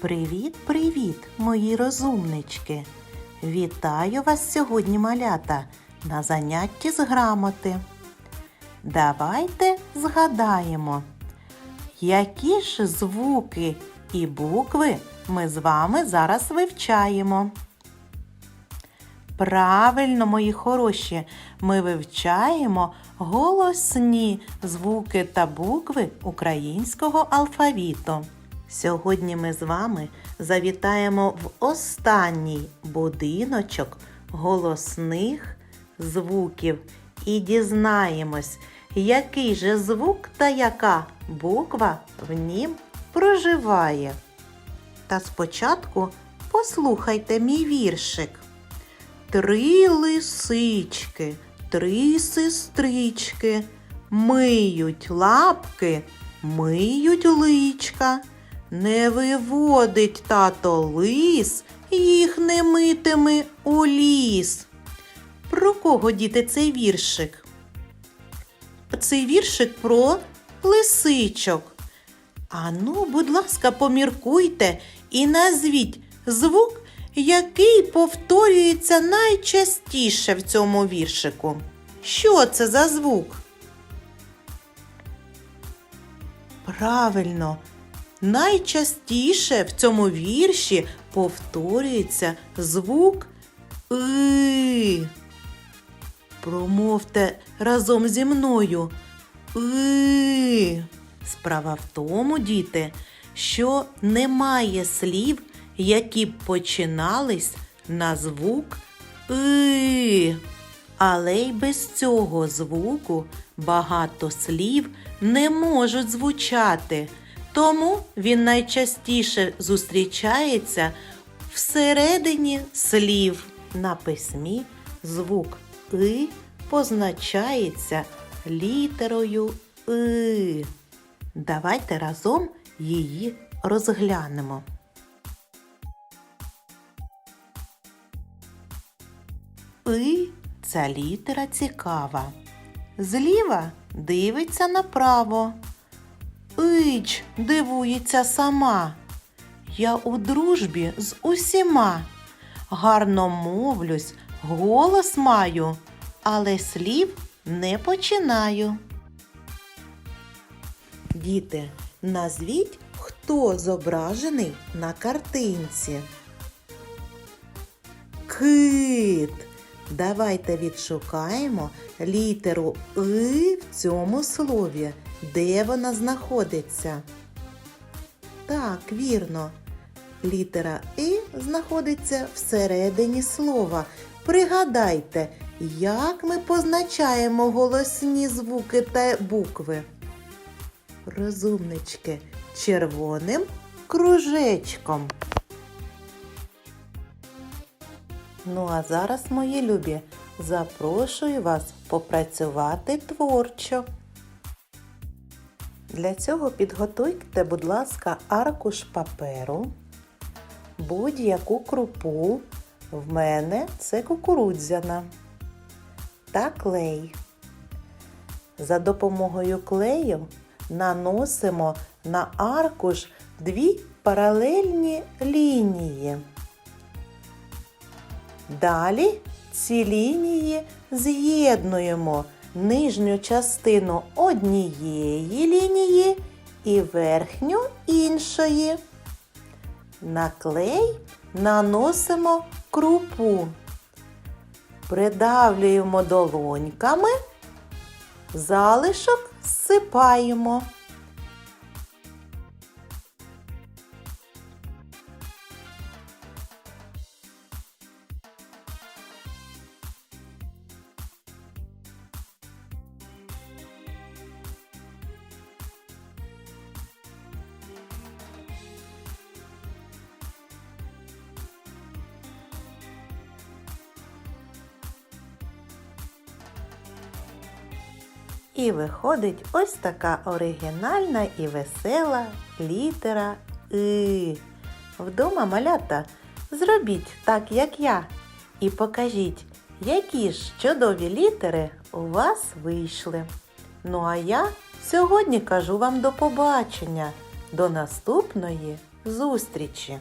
Привіт-привіт, мої розумнички! Вітаю вас сьогодні, малята, на занятті з грамоти. Давайте згадаємо, які ж звуки і букви ми з вами зараз вивчаємо. Правильно, мої хороші, ми вивчаємо голосні звуки та букви українського алфавіту. Сьогодні ми з вами завітаємо в останній будиночок голосних звуків і дізнаємось, який же звук та яка буква в нім проживає. Та спочатку послухайте мій віршик. Три лисички, три сестрички, миють лапки, миють личка. Не виводить тато лис, їх не митиме у ліс. Про кого діти цей віршик? Цей віршик про лисичок. Ану, будь ласка, поміркуйте і назвіть звук, який повторюється найчастіше в цьому віршику. Що це за звук? Правильно, найчастіше в цьому вірші повторюється звук «и». Промовте разом зі мною «и». Справа в тому, діти, що немає слів, які б починались на звук «и». Але й без цього звуку багато слів не можуть звучати, тому він найчастіше зустрічається всередині слів. На письмі звук «и» позначається літерою «и». Давайте разом її розглянемо. «И» – ця літера цікава. Зліва дивиться направо. Ич дивується сама. Я у дружбі з усіма. Гарно мовлюсь, голос маю, але слів не починаю. Діти, назвіть, хто зображений на картинці. Кит. Давайте відшукаємо літеру И в цьому слові. Де вона знаходиться? Так, вірно. Літера И знаходиться всередині слова. Пригадайте, як ми позначаємо голосні звуки та букви. Розумнички, червоним кружечком. Ну а зараз, мої любі, запрошую вас попрацювати творчо. Для цього підготуйте, будь ласка, аркуш паперу, будь-яку крупу. В мене це кукурудзяна та клей. За допомогою клею наносимо на аркуш дві паралельні лінії. Далі ці лінії з'єднуємо нижню частину однієї лінії і верхню іншої. На клей наносимо крупу, придавлюємо долоньками, залишок зсипаємо. І виходить ось така оригінальна і весела літера И. Вдома малята, зробіть так, як я, і покажіть, які ж чудові літери у вас вийшли. Ну а я сьогодні кажу вам до побачення, до наступної зустрічі!